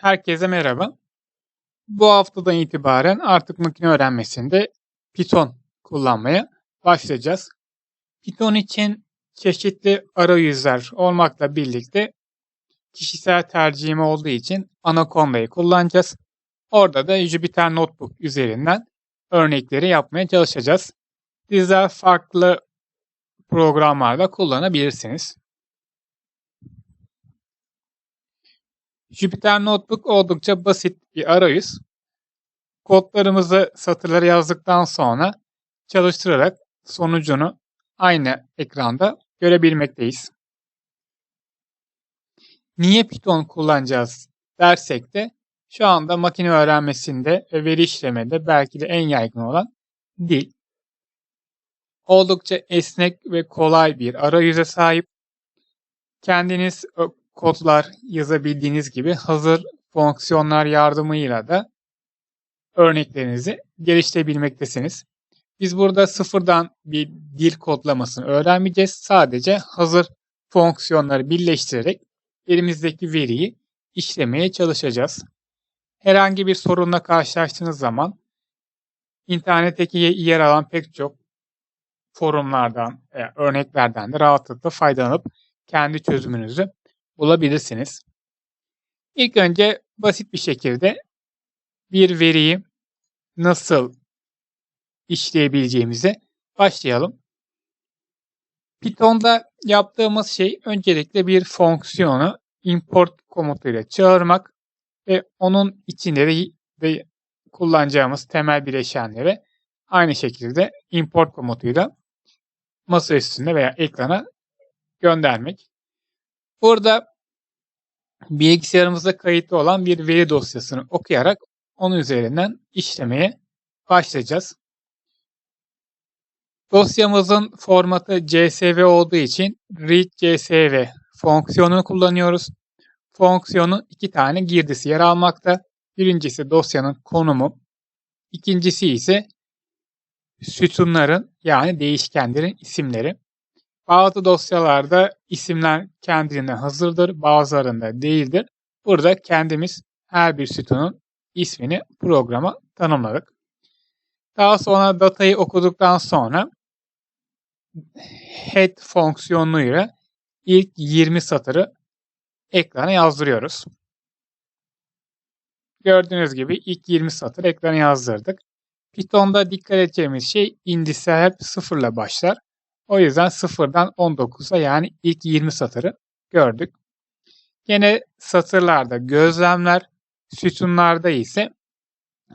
Herkese merhaba. Bu haftadan itibaren artık makine öğrenmesinde Python kullanmaya başlayacağız. Python için çeşitli arayüzler olmakla birlikte kişisel tercihim olduğu için Anaconda'yı kullanacağız. Orada da Jupyter Notebook üzerinden örnekleri yapmaya çalışacağız. Sizler farklı programlarda kullanabilirsiniz. Jupyter Notebook oldukça basit bir arayüz. Kodlarımızı satırları yazdıktan sonra çalıştırarak sonucunu aynı ekranda görebilmekteyiz. Niye Python kullanacağız dersek de şu anda makine öğrenmesinde ve veri işlemede belki de en yaygın olan dil. Oldukça esnek ve kolay bir arayüze sahip. Kendiniz kodlar yazabildiğiniz gibi hazır fonksiyonlar yardımıyla da örneklerinizi geliştirebilmektesiniz. Biz burada sıfırdan bir dil kodlamasını öğrenmeyeceğiz. Sadece hazır fonksiyonları birleştirerek elimizdeki veriyi işlemeye çalışacağız. Herhangi bir sorunla karşılaştığınız zaman internetteki yer alan pek çok forumlardan, örneklerden de rahatlıkla faydalanıp kendi çözümünüzü bulabilirsiniz. İlk önce basit bir şekilde bir veriyi nasıl işleyebileceğimize başlayalım. Python'da yaptığımız şey öncelikle bir fonksiyonu import komutuyla çağırmak ve onun içinde de, de kullanacağımız temel bileşenleri aynı şekilde import komutuyla masa üstünde veya ekrana göndermek. Burada bilgisayarımızda kayıtlı olan bir veri dosyasını okuyarak onun üzerinden işlemeye başlayacağız. Dosyamızın formatı CSV olduğu için read CSV fonksiyonunu kullanıyoruz. Fonksiyonun iki tane girdisi yer almakta. Birincisi dosyanın konumu, ikincisi ise sütunların yani değişkenlerin isimleri. Bazı dosyalarda isimler kendiliğinden hazırdır, bazılarında değildir. Burada kendimiz her bir sütunun ismini programa tanımladık. Daha sonra datayı okuduktan sonra head fonksiyonuyla ilk 20 satırı ekrana yazdırıyoruz. Gördüğünüz gibi ilk 20 satır ekrana yazdırdık. Python'da dikkat edeceğimiz şey indisler hep sıfırla başlar. O yüzden sıfırdan 19'a yani ilk 20 satırı gördük. Yine satırlarda gözlemler, sütunlarda ise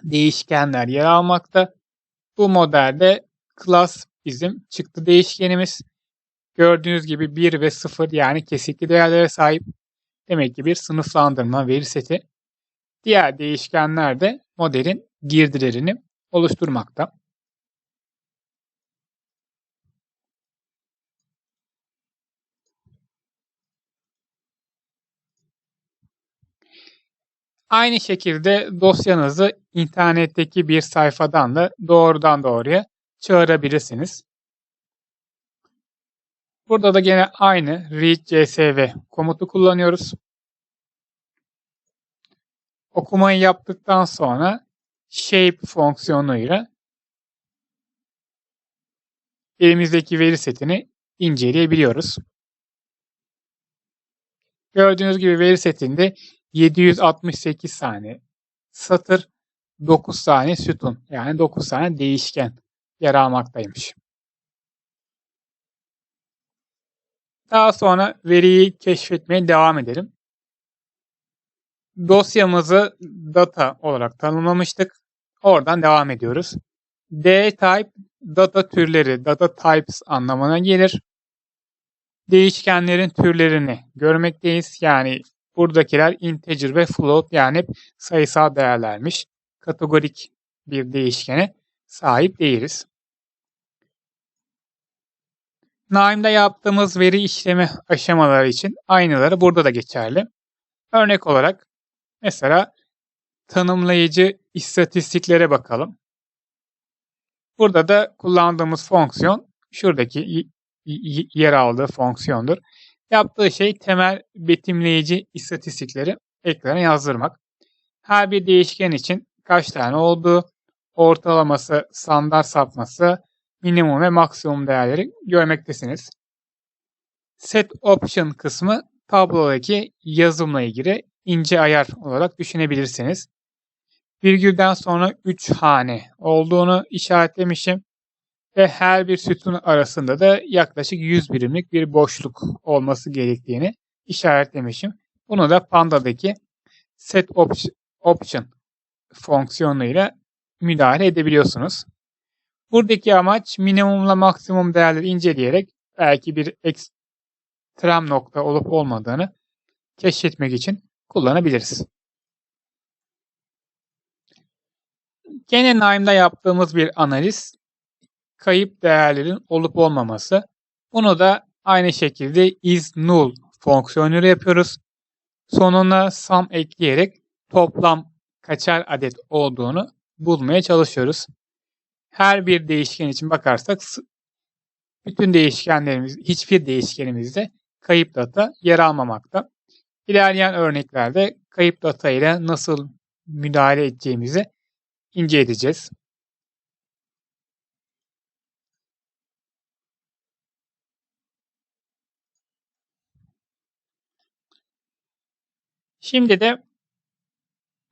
değişkenler yer almakta. Bu modelde class bizim çıktı değişkenimiz. Gördüğünüz gibi 1 ve 0 yani kesikli değerlere sahip. Demek ki bir sınıflandırma veri seti. Diğer değişkenler de modelin girdilerini oluşturmakta. Aynı şekilde dosyanızı internetteki bir sayfadan da doğrudan doğruya çağırabilirsiniz. Burada da gene aynı read csv komutu kullanıyoruz. Okumayı yaptıktan sonra shape fonksiyonuyla elimizdeki veri setini inceleyebiliyoruz. Gördüğünüz gibi veri setinde 768 tane satır, 9 tane sütun yani 9 tane değişken yer almaktaymış. Daha sonra veriyi keşfetmeye devam edelim. Dosyamızı data olarak tanımlamıştık. Oradan devam ediyoruz. D-type data türleri, data types anlamına gelir. Değişkenlerin türlerini görmekteyiz. Yani Buradakiler integer ve float yani sayısal değerlermiş. Kategorik bir değişkene sahip değiliz. Naim'de yaptığımız veri işlemi aşamaları için aynıları burada da geçerli. Örnek olarak mesela tanımlayıcı istatistiklere bakalım. Burada da kullandığımız fonksiyon şuradaki yer aldığı fonksiyondur. Yaptığı şey temel betimleyici istatistikleri ekrana yazdırmak. Her bir değişken için kaç tane olduğu, ortalaması, standart sapması, minimum ve maksimum değerleri görmektesiniz. Set Option kısmı tablodaki yazımla ilgili ince ayar olarak düşünebilirsiniz. Virgülden sonra 3 hane olduğunu işaretlemişim ve her bir sütun arasında da yaklaşık 100 birimlik bir boşluk olması gerektiğini işaretlemişim. Bunu da Panda'daki set option fonksiyonuyla müdahale edebiliyorsunuz. Buradaki amaç minimumla maksimum değerleri inceleyerek belki bir ekstrem nokta olup olmadığını keşfetmek için kullanabiliriz. Gene Nime'da yaptığımız bir analiz kayıp değerlerin olup olmaması. Bunu da aynı şekilde is null fonksiyonuyla yapıyoruz. Sonuna sum ekleyerek toplam kaçar adet olduğunu bulmaya çalışıyoruz. Her bir değişken için bakarsak bütün değişkenlerimiz, hiçbir değişkenimizde kayıp data yer almamakta. İlerleyen örneklerde kayıp data ile nasıl müdahale edeceğimizi ince Şimdi de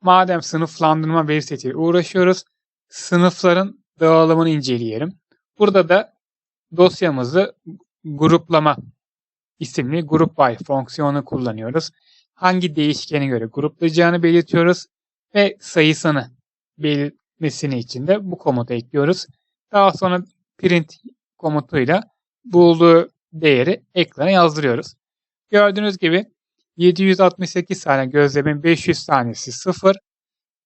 madem sınıflandırma veri setiyle uğraşıyoruz, sınıfların dağılımını inceleyelim. Burada da dosyamızı gruplama isimli group by fonksiyonu kullanıyoruz. Hangi değişkene göre gruplayacağını belirtiyoruz ve sayısını belirtmesini için de bu komutu ekliyoruz. Daha sonra print komutuyla bulduğu değeri ekrana yazdırıyoruz. Gördüğünüz gibi 768 tane gözlemin 500 tanesi 0,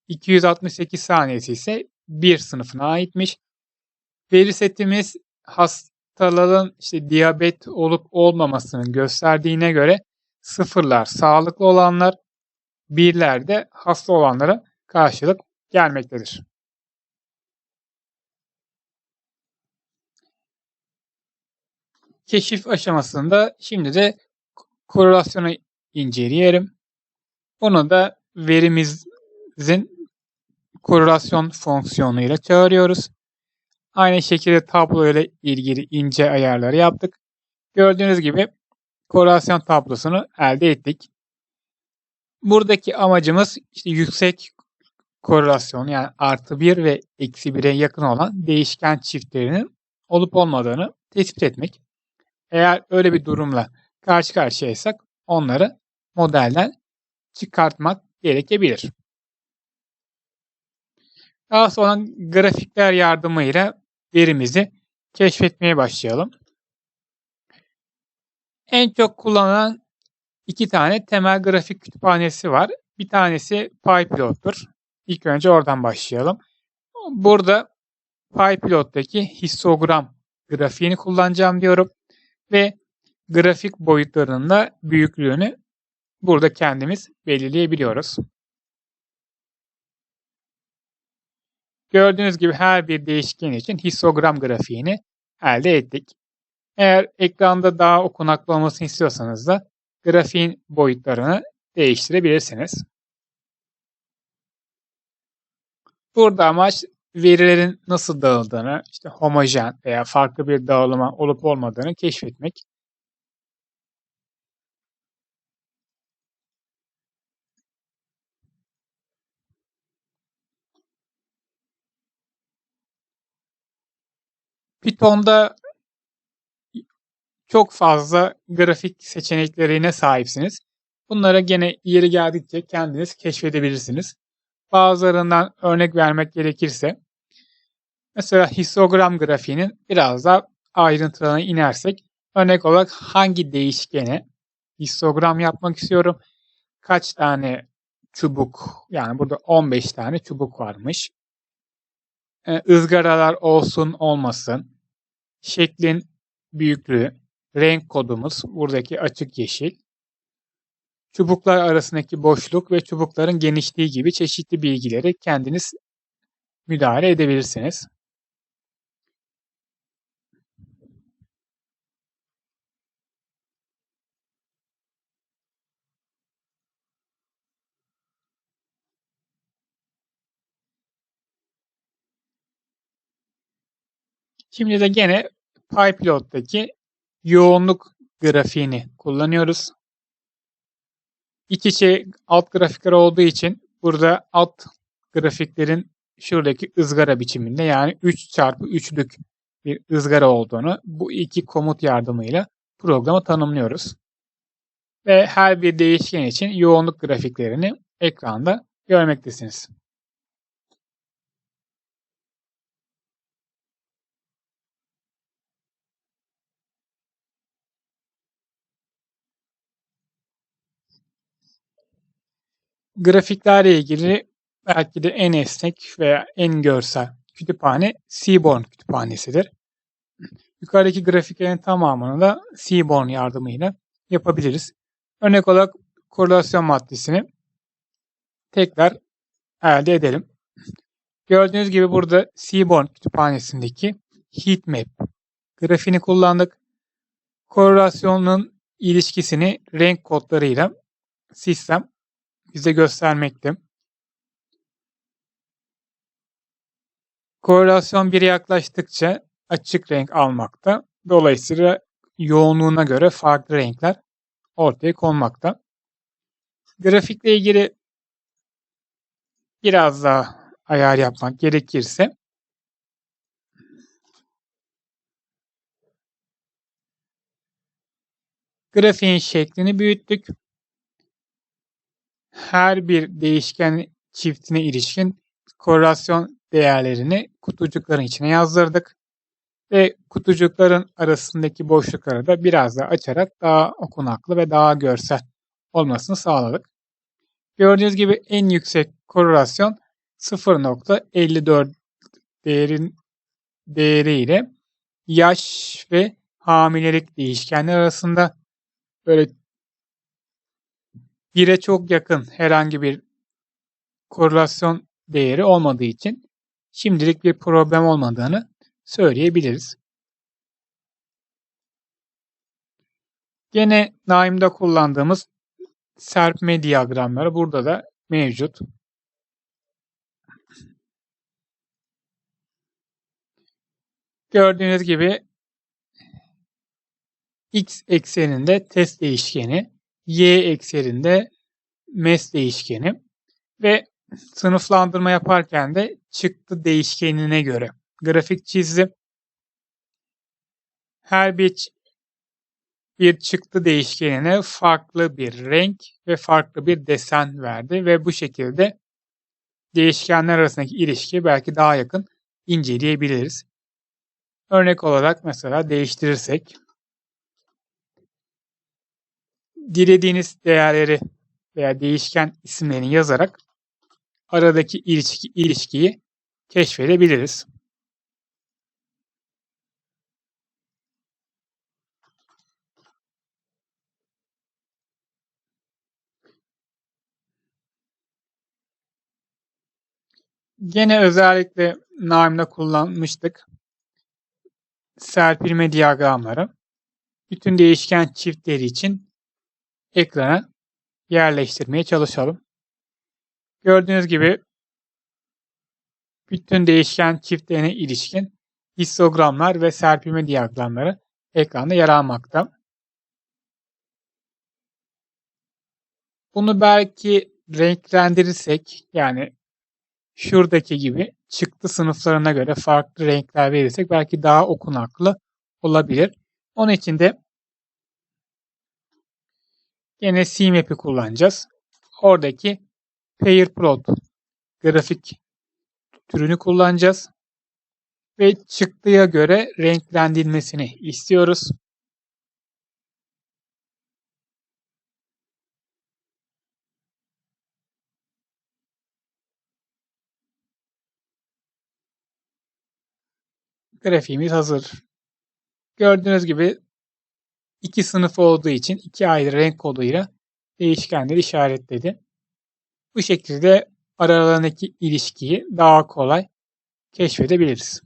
268 tanesi ise 1 sınıfına aitmiş. Veri setimiz hastaların işte diyabet olup olmamasının gösterdiğine göre sıfırlar sağlıklı olanlar, birler de hasta olanlara karşılık gelmektedir. Keşif aşamasında şimdi de korelasyonu inceleyelim. Bunu da verimizin korelasyon fonksiyonu ile çağırıyoruz. Aynı şekilde tablo ile ilgili ince ayarları yaptık. Gördüğünüz gibi korelasyon tablosunu elde ettik. Buradaki amacımız işte yüksek korelasyon yani artı 1 ve eksi 1'e yakın olan değişken çiftlerinin olup olmadığını tespit etmek. Eğer öyle bir durumla karşı karşıyaysak onları modelden çıkartmak gerekebilir. Daha sonra grafikler yardımıyla verimizi keşfetmeye başlayalım. En çok kullanılan iki tane temel grafik kütüphanesi var. Bir tanesi PyPlot'tur. İlk önce oradan başlayalım. Burada PyPlot'taki histogram grafiğini kullanacağım diyorum ve grafik boyutlarının da büyüklüğünü burada kendimiz belirleyebiliyoruz. Gördüğünüz gibi her bir değişken için histogram grafiğini elde ettik. Eğer ekranda daha okunaklı olmasını istiyorsanız da grafiğin boyutlarını değiştirebilirsiniz. Burada amaç verilerin nasıl dağıldığını, işte homojen veya farklı bir dağılıma olup olmadığını keşfetmek. Python'da çok fazla grafik seçeneklerine sahipsiniz. Bunlara gene yeri geldikçe kendiniz keşfedebilirsiniz. Bazılarından örnek vermek gerekirse mesela histogram grafiğinin biraz daha ayrıntılarına inersek örnek olarak hangi değişkene histogram yapmak istiyorum. Kaç tane çubuk yani burada 15 tane çubuk varmış. Ee, ızgaralar olsun olmasın şeklin büyüklüğü, renk kodumuz buradaki açık yeşil, çubuklar arasındaki boşluk ve çubukların genişliği gibi çeşitli bilgileri kendiniz müdahale edebilirsiniz. Şimdi de gene PyPlot'taki yoğunluk grafiğini kullanıyoruz. İç içe alt grafikler olduğu için burada alt grafiklerin şuradaki ızgara biçiminde yani 3 çarpı 3'lük bir ızgara olduğunu bu iki komut yardımıyla programı tanımlıyoruz. Ve her bir değişken için yoğunluk grafiklerini ekranda görmektesiniz. Grafiklerle ilgili belki de en esnek veya en görsel kütüphane Seaborn kütüphanesidir. Yukarıdaki grafiklerin tamamını da Seaborn yardımıyla yapabiliriz. Örnek olarak korelasyon maddesini tekrar elde edelim. Gördüğünüz gibi burada Seaborn kütüphanesindeki heatmap grafiğini kullandık. Korelasyonun ilişkisini renk kodlarıyla sistem bize göstermekte. Korelasyon 1'e yaklaştıkça açık renk almakta. Dolayısıyla yoğunluğuna göre farklı renkler ortaya konmakta. Grafikle ilgili biraz daha ayar yapmak gerekirse grafiğin şeklini büyüttük. Her bir değişken çiftine ilişkin korelasyon değerlerini kutucukların içine yazdırdık. Ve kutucukların arasındaki boşlukları da biraz daha açarak daha okunaklı ve daha görsel olmasını sağladık. Gördüğünüz gibi en yüksek korelasyon 0.54 değerin değeriyle yaş ve hamilelik değişkenler arasında böyle bire çok yakın herhangi bir korelasyon değeri olmadığı için şimdilik bir problem olmadığını söyleyebiliriz. Gene Naim'de kullandığımız serpme diyagramları burada da mevcut. Gördüğünüz gibi x ekseninde test değişkeni, y ekseninde mes değişkeni ve sınıflandırma yaparken de çıktı değişkenine göre grafik çizdim. Her bir bir çıktı değişkenine farklı bir renk ve farklı bir desen verdi ve bu şekilde değişkenler arasındaki ilişki belki daha yakın inceleyebiliriz. Örnek olarak mesela değiştirirsek dilediğiniz değerleri veya değişken isimlerini yazarak aradaki ilişki, ilişkiyi keşfedebiliriz. Gene özellikle Naim'de kullanmıştık. Serpilme diyagramları. Bütün değişken çiftleri için ekrana yerleştirmeye çalışalım. Gördüğünüz gibi bütün değişken çiftlerine ilişkin histogramlar ve serpilme diyagramları ekranda yer almakta. Bunu belki renklendirirsek yani şuradaki gibi çıktı sınıflarına göre farklı renkler verirsek belki daha okunaklı olabilir. Onun için de yine CMap'i kullanacağız. Oradaki pair plot grafik türünü kullanacağız. Ve çıktıya göre renklendirilmesini istiyoruz. Grafiğimiz hazır. Gördüğünüz gibi iki sınıf olduğu için iki ayrı renk koduyla değişkenleri işaretledi. Bu şekilde aralarındaki ilişkiyi daha kolay keşfedebiliriz.